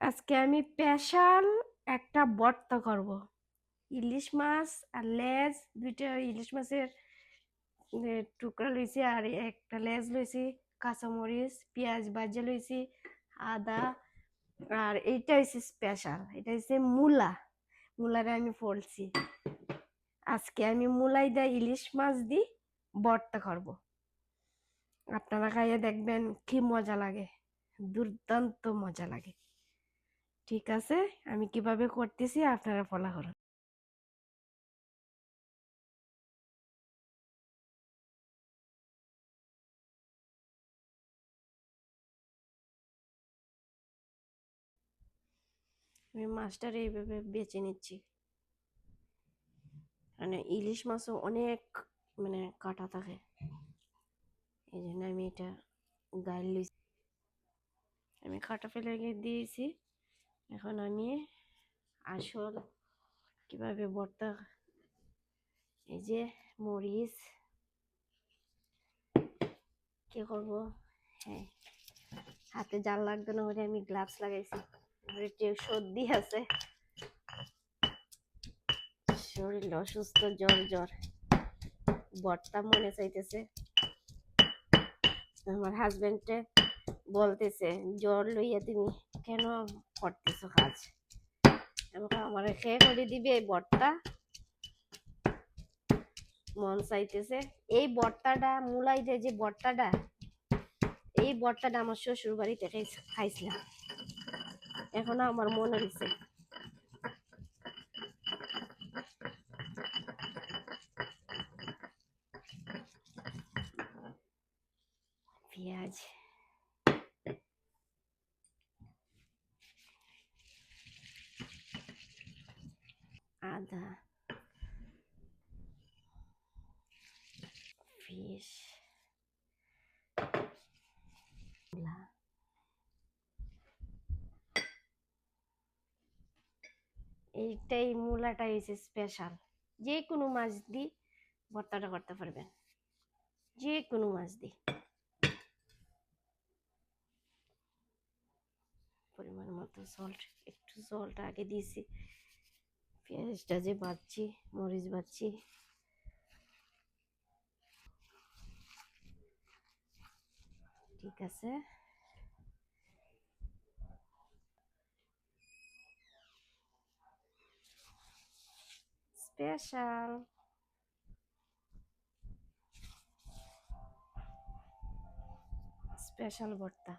আজকে আমি স্পেশাল একটা ভর্তা করব। ইলিশ মাছ আর লেজ, দুইটা ইলিশ মাছের টুকরা লইছি আর একটা লেজ লইছি, কাঁচামরিচ, পেঁয়াজ ভাজা লইছি, আদা আর এইটা হচ্ছে স্পেশাল, এটা হচ্ছে মূলা মূলারে আমি ফলছি। আজকে আমি মূলাই দা ইলিশ মাছ দি ভর্তা করব। আপনারা খাইয়ে দেখবেন কি মজা লাগে, দুর্দান্ত মজা লাগে। ঠিক আছে, আমি কীভাবে করতেছি আপনারা ফলো করুন আমি মাছটার এইভাবে বেছে নিচ্ছি। মানে ইলিশ মাছও অনেক মানে কাটা থাকে। এই জন্য আমি এটা লইছি। আমি কাটা ফেলে গিয়ে দিয়েছি। এখন আমি আসল কীভাবে ভর্তা, এই যে মরিচ, কি করব? হ্যাঁ হাতে জাল লাগতো না বলে আমি গ্লাভস লাগাইছি। সর্দি আছে। শরীর অসুস্থ, জ্বর জ্বর। ভর্তা মনে চাইতেছে। আমার হাজবেন্ডে বলতেছে জ্বর লইয়া তুমি কেন করতেছো কাজ? আমার খেয়ে করে দিবে এই ভর্তা মন চাইতেছে, এই ভর্তাটা মুলাই দিয়ে যে ভর্তাটা এই ভর্তাটা আমার শ্বশুর বাড়িতে খাইছিলাম। এখনও আমার মনে হয়েছে পেঁয়াজ আদা ফিশ এইটাই মূলাটাই হচ্ছে স্পেশাল যে কোনো মাছ দিয়ে ভর্তাটা করতে পারবেন। যে কোনো মাছ দিয়ে। পরিমাণ মতো সল্ট একটু সল্ট আগে দিয়েছি। পেঁয়াজটা যে বাচ্ছি মরিচ বাচ্ছি ঠিক আছে। স্পেশাল। স্পেশাল ভর্তা।